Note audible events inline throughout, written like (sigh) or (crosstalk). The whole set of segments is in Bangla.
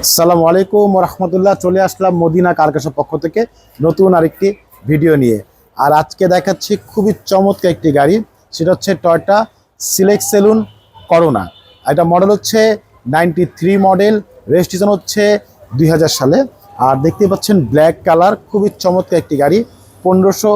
আসসালামু আলাইকুম রহমতুল্লাহ। চলে আসলাম মদিনা কারকাসের পক্ষ থেকে নতুন আরেকটি ভিডিও নিয়ে। আর আজকে দেখাচ্ছি খুবই চমৎকার একটি গাড়ি। সেটা হচ্ছে টয়টা সিলেক্ট সেলুন করোনা এটা মডেল হচ্ছে নাইনটি থ্রি মডেল রেজিস্ট্রেশন হচ্ছে দুই হাজার সালে। আর দেখতে পাচ্ছেন ব্ল্যাক কালার খুবই চমৎকার একটি গাড়ি। পনেরোশো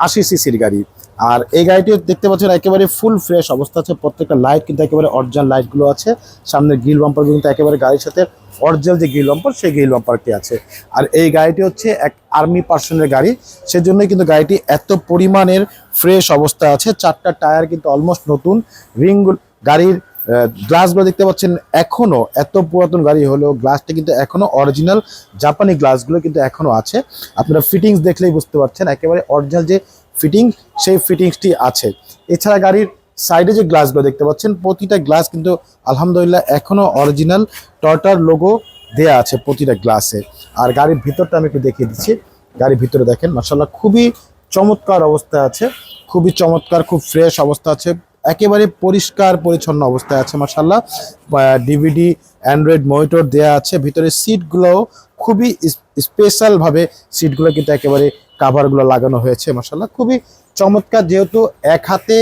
আশি সিসির গাড়ি। আর এই গাড়িটি দেখতে পাচ্ছেন একেবারে ফুল ফ্রেশ অবস্থা আছে। প্রত্যেকটা লাইট কিন্তু একেবারে অরিজিনাল লাইটগুলো আছে। সামনের গ্রিল বাম্পার কিন্তু একেবারে গাড়ির সাথে অরিজিনাল যে গ্রিল বাম্পার সেই গ্রিল বাম্পারটি আছে। আর এই গাড়িটি হচ্ছে এক আর্মি পার্সনের গাড়ি। সেজন্যই কিন্তু গাড়িটি এত পরিমাণের ফ্রেশ অবস্থা আছে। চারটা টায়ার কিন্তু অলমোস্ট নতুন। রিং গাড়ির গ্লাসগুলো দেখতে পাচ্ছেন এখনও এত পুরাতন গাড়ি হলেও গ্লাসটা কিন্তু এখনও অরিজিনাল জাপানি গ্লাসগুলো কিন্তু এখনও আছে। আপনারা ফিটিংস দেখলেই বুঝতে পারছেন। একেবারে অরিজিনাল যে ফিটিং সেই ফিটিংসটি আছে। এছাড়া গাড়ির সাইডে যে গ্লাসগুলো দেখতে পাচ্ছেন, প্রতিটা গ্লাস কিন্তু আলহামদুলিল্লাহ এখনও অরিজিনাল টয়টার লোগো দেয়া আছে প্রতিটা গ্লাসে আর গাড়ির ভিতরটা আমি একটু দেখিয়ে দিচ্ছি। গাড়ির ভিতরে দেখেন মার্শাল্লাহ খুবই চমৎকার অবস্থা আছে। খুবই চমৎকার, খুব ফ্রেশ অবস্থা আছে। একেবারে পরিষ্কার, পরিচ্ছন্ন অবস্থায় আছে মাসাল্লাহ ডিভিডি অ্যান্ড্রয়েড মনিটর দেয়া আছে। ভিতরে সিটগুলোও খুবই স্পেশালভাবে সিটগুলো কিন্তু একেবারে কাভারগুলো লাগানো হয়েছে মাসাল্লাহ খুবই চমৎকার, যেহেতু এক হাতে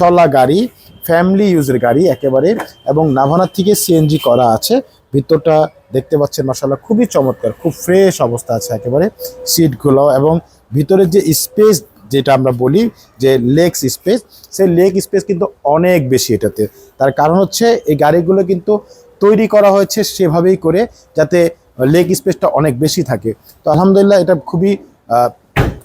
চলা গাড়ি ফ্যামিলি ইউজের গাড়ি একেবারে, এবং নাভানার থেকে সিএনজি করা আছে। ভিতরটা দেখতে পাচ্ছেন মাসাল্লাহ খুবই চমৎকার, খুব ফ্রেশ অবস্থা আছে একেবারে সিটগুলো এবং ভিতরের যে স্পেস যেটা আমরা বলি, যে লেগস স্পেস সেই লেগ স্পেস কিন্তু অনেক বেশি এটাতে। তার কারণ হচ্ছে, এই গাড়িগুলো কিন্তু তৈরি করা হয়েছে সেভাবেই করে, যাতে লেগ স্পেসটা অনেক বেশি থাকে। তো আলহামদুলিল্লাহ, এটা খুবই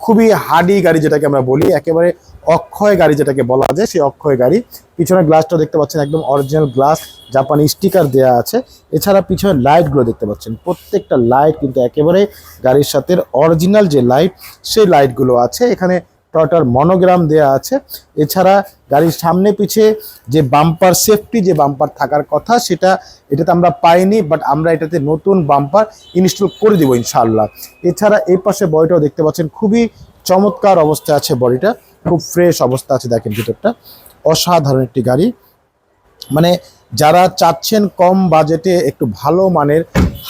খুবই হার্ডি গাড়ি যেটাকে আমরা বলি, একেবারে অক্ষয় গাড়ি যেটাকে বলা যায়, সেই অক্ষয় গাড়ি। পিছনে গ্লাসটা দেখতে পাচ্ছেন একদম অরিজিনাল গ্লাস জাপানি স্টিকার দেয়া আছে। এছাড়া পিছনের লাইটগুলো দেখতে পাচ্ছেন, প্রত্যেকটা লাইট কিন্তু একেবারে গাড়ির সাথে অরিজিনাল যে লাইট সেই লাইটগুলো আছে। এখানে টয়টার মনোগ্রাম দেয়া আছে। এছাড়া গাড়ির সামনে পিছে যে বাম্পার সেফটি, যে বাম্পার থাকার কথা, সেটা এটাতে আমরা পাইনি বাট আমরা এটাতে নতুন বাম্পার ইনস্টল করে দিব ইনশাল্লাহ এছাড়া এই পাশে বডিটাও দেখতে পাচ্ছেন, খুবই চমৎকার অবস্থা আছে বডিটা, খুব ফ্রেশ অবস্থা আছে দেখেন ভিতরটা। অসাধারণ একটি গাড়ি। মানে যারা চাচ্ছেন কম বাজেটে একটু ভালো মানের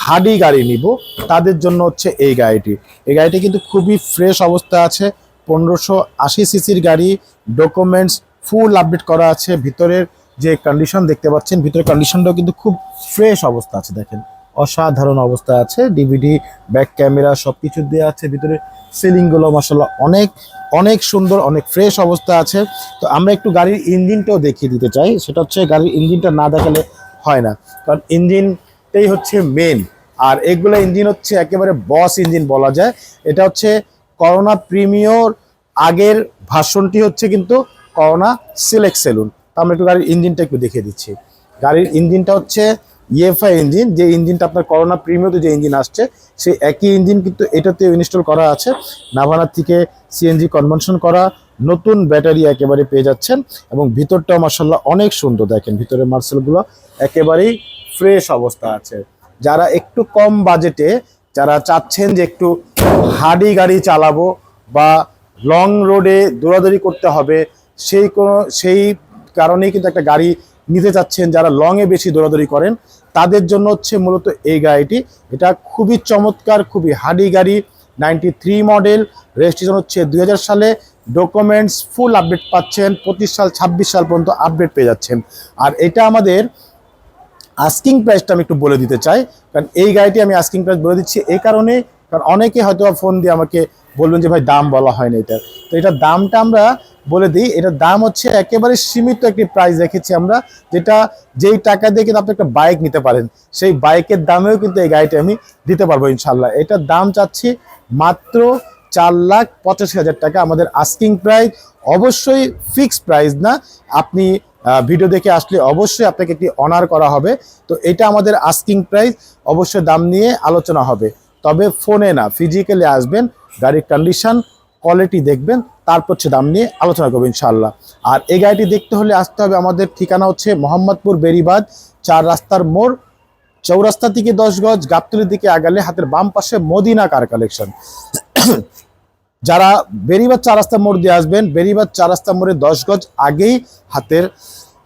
হাডি গাড়ি নিব, তাদের জন্য হচ্ছে এই গাড়িটি। এই গাড়িটি কিন্তু খুবই ফ্রেশ অবস্থা আছে পনেরোশো আশি সিসির গাড়ি ডকুমেন্টস ফুল আপডেট করা আছে। ভিতরের যে কন্ডিশন দেখতে পাচ্ছেন, ভিতরের কন্ডিশনটাও কিন্তু খুব ফ্রেশ অবস্থা আছে, দেখেন। অসাধারণ অবস্থা আছে। ডিভিডি ব্যাক ক্যামেরা সব কিছু দেওয়া আছে। ভিতরে সিলিংগুলো মাসাল্লাহ অনেক অনেক সুন্দর, অনেক ফ্রেশ অবস্থা আছে। তো আমরা একটু গাড়ির ইঞ্জিনটাও দেখিয়ে দিতে চাই। সেটা হচ্ছে গাড়ির ইঞ্জিনটা না দেখালে হয় না। কারণ ইঞ্জিনটাই হচ্ছে মেন আর এগুলো ইঞ্জিন হচ্ছে একেবারে বস ইঞ্জিন বলা যায়। এটা হচ্ছে করোনা প্রিমিয়র আগের ভাষণটি হচ্ছে কিন্তু করোনা সিলেক্ট সেলুন আমরা একটু গাড়ির ইঞ্জিনটা একটু দেখিয়ে দিচ্ছি। গাড়ির ইঞ্জিনটা হচ্ছে ইএফআই ইঞ্জিন যে ইঞ্জিনটা আপনার করোনা প্রিমিয়তে যে ইঞ্জিন আসছে, সেই একই ইঞ্জিন কিন্তু এটাতেও ইনস্টল করা আছে। নাভানার থেকে সিএনজি কনভার্সন করা, নতুন ব্যাটারি একেবারে পেয়ে যাচ্ছেন এবং ভিতরটাও মার্শাল্লাহ অনেক সুন্দর দেখেন, ভিতরের মার্শালগুলো একেবারেই ফ্রেশ অবস্থা আছে। যারা একটু কম বাজেটে যারা চাচ্ছেন যে একটু হাডি গাড়ি চালাবো বা লং রোডে দৌড়াদৌড়ি করতে হবে, সেই কোনো, সেই কারণেই কিন্তু একটা গাড়ি নিতে চাচ্ছেন যারা লংয়ে বেশি দৌড়াদৌড়ি করেন, তাদের জন্য হচ্ছে মূলত এই গাড়িটি। এটা খুবই চমৎকার, খুবই হাডি গাড়ি নাইনটি থ্রি মডেল রেজিস্ট্রেশন হচ্ছে দুই হাজার সালে। ডকুমেন্টস ফুল আপডেট পাচ্ছেন, পঁচিশ সাল, ছাব্বিশ সাল পর্যন্ত আপডেট পেয়ে যাচ্ছেন। আর এটা আমাদের আস্কিং প্রাইসটা আমি একটু বলে দিতে চাই, কারণ এই গাড়িটি আমি আস্কিং প্রাইস বলে দিচ্ছি এই কারণে কারণ অনেকে হয়তো ফোন দিয়ে আমাকে বলবেন যে, ভাই, দাম বলা হয় না এটার তো এটার দামটা আমরা বলে দিই, এটার দাম হচ্ছে একেবারে সীমিত একটি প্রাইস রেখেছি আমরা, যেটা যেই টাকা দিয়ে কিন্তু আপনি একটা বাইক নিতে পারেন, সেই বাইকের দামেও কিন্তু এই গাড়িটি আমি দিতে পারব ইনশাল্লাহ এটার দাম চাচ্ছি মাত্র চার লাখ পঁচাশি হাজার টাকা। আমাদের আস্কিং প্রাইস অবশ্যই ফিক্সড প্রাইস না। আপনি ভিডিও দেখে আসলে অবশ্যই আপনাকে একটি অনার করা হবে। তো এটা আমাদের আস্কিং প্রাইস অবশ্যই দাম নিয়ে আলোচনা হবে। তবে ফোনে না ফিজিক্যালি আসবেন, গাড়ির কন্ডিশন কোয়ালিটি দেখবেন তারপর হচ্ছে দাম নিয়ে আলোচনা করব ইনশাল্লাহ আর এই গাড়িটি দেখতে হলে আসতে হবে আমাদের ঠিকানা হচ্ছে মোহাম্মদপুর বেরিবাদ চার রাস্তার মোড়, চৌরাস্তা থেকে দশ গজ গাবতলির দিকে আগালে হাতের বাম পাশে মদিনা কার কালেকশন যারা বেরিবাদ চার রাস্তা মোড় দিয়ে আসবেন বেরিবাদ চার রাস্তা মোড়ে দশ গজ আগেই হাতের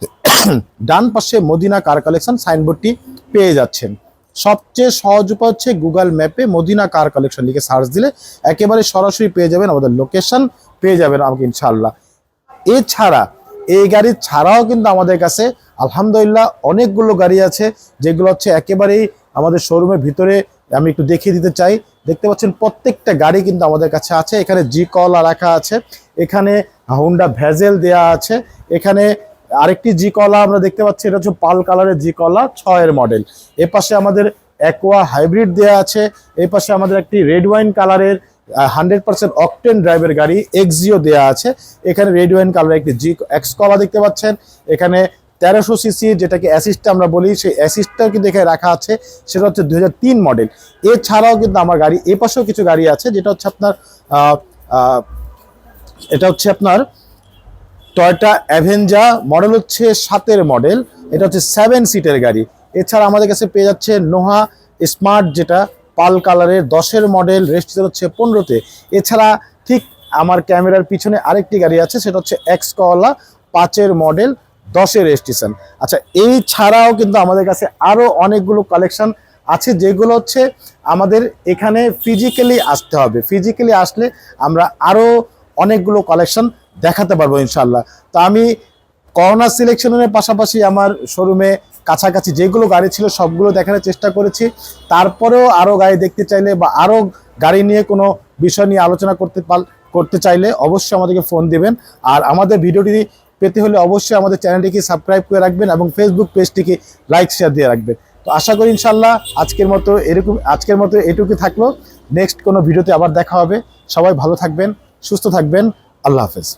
(clears throat) ডান পাশে মদিনা কার কালেকশন সাইনবোর্ডটি পেয়ে যাচ্ছেন। সবচেয়ে সহজ উপায় হচ্ছে গুগল ম্যাপে মদিনা কার কালেকশন লিখে সার্চ দিলে একেবারে সরাসরি পেয়ে যাবেন আমাদের লোকেশন পেয়ে যাবেন আমাকে ইনশাল্লাহ এছাড়া এই গাড়ি ছাড়াও কিন্তু আমাদের কাছে আলহামদুলিল্লাহ অনেকগুলো গাড়ি আছে, যেগুলো হচ্ছে একেবারেই আমাদের শোরুমের ভিতরে আমি একটু দেখিয়ে দিতে চাই। দেখতে পাচ্ছেন প্রত্যেকটা গাড়ি কিন্তু আমাদের কাছে আছে। এখানে জি কলা রাখা আছে, এখানে হুন্ডা ভ্যাজেল দেয়া আছে, এখানে আরেকটি জি কলা আমরা দেখতে পাচ্ছি, এটা হচ্ছে পাল কালারের জি কলা, ছয়ের মডেল এ পাশে আমাদের অ্যাকোয়া হাইব্রিড দেয়া আছে এই পাশে আমাদের একটি রেড ওয়াইন কালারের হান্ড্রেড পার্সেন্ট অকটেন ড্রাইভের গাড়ি এক্সিও দেয়া আছে। এখানে রেড ওয়াইন কালারের একটি জি এক্স কলা দেখতে পাচ্ছেন। এখানে তেরোশো সিসি যেটাকে অ্যাসিস্ট আমরা বলি, সেই অ্যাসিস্টটাও কিন্তু এখানে রাখা আছে, সেটা হচ্ছে দুই হাজার তিন মডেল এছাড়াও কিন্তু আমার গাড়ি, এ পাশেও কিছু গাড়ি আছে, যেটা হচ্ছে আপনার এটা হচ্ছে আপনার টয়টা অ্যাভেঞ্জা মডেল হচ্ছে সাতের মডেল এটা হচ্ছে সেভেন সিটের গাড়ি। এছাড়া আমাদের কাছে পেয়ে যাচ্ছে নোহা স্মার্ট যেটা, পাল কালারের দশের মডেল রেজিস্ট্রেশন হচ্ছে পনেরোতে। এছাড়া ঠিক আমার ক্যামেরার পিছনে আরেকটি গাড়ি আছে, সেটা হচ্ছে এক্স কলা পাঁচের মডেল দশের রেজিস্ট্রেশন আচ্ছা এই ছাড়াও কিন্তু আমাদের কাছে আরও অনেকগুলো কালেকশন আছে, যেগুলো হচ্ছে আমাদের এখানে ফিজিক্যালি আসতে হবে। ফিজিক্যালি আসলে আমরা আরও অনেকগুলো কালেকশন দেখাতে পারব ইনশাল্লাহ তো আমি করোনা সিলেকশনের পাশাপাশি আমার শোরুমে কাছাকাছি যেগুলো গাড়ি ছিল সবগুলো দেখানোর চেষ্টা করেছি। তারপরেও আরও গাড়ি দেখতে চাইলে বা আরও গাড়ি নিয়ে কোনো বিষয় নিয়ে আলোচনা করতে পার করতে চাইলে অবশ্যই আমাদেরকে ফোন দিবেন। আর আমাদের ভিডিওটি পেতে হলে অবশ্যই আমাদের চ্যানেলটিকে সাবস্ক্রাইব করে রাখবেন এবং ফেসবুক পেজটিকে লাইক শেয়ার দিয়ে রাখবেন। তো আশা করি ইনশাল্লাহ আজকের মতো এরকম, আজকের মতো এটুকু থাকল। নেক্সট কোনো ভিডিওতে আবার দেখা হবে। সবাই ভালো থাকবেন, সুস্থ থাকবেন। আল্লাহ হাফেজ।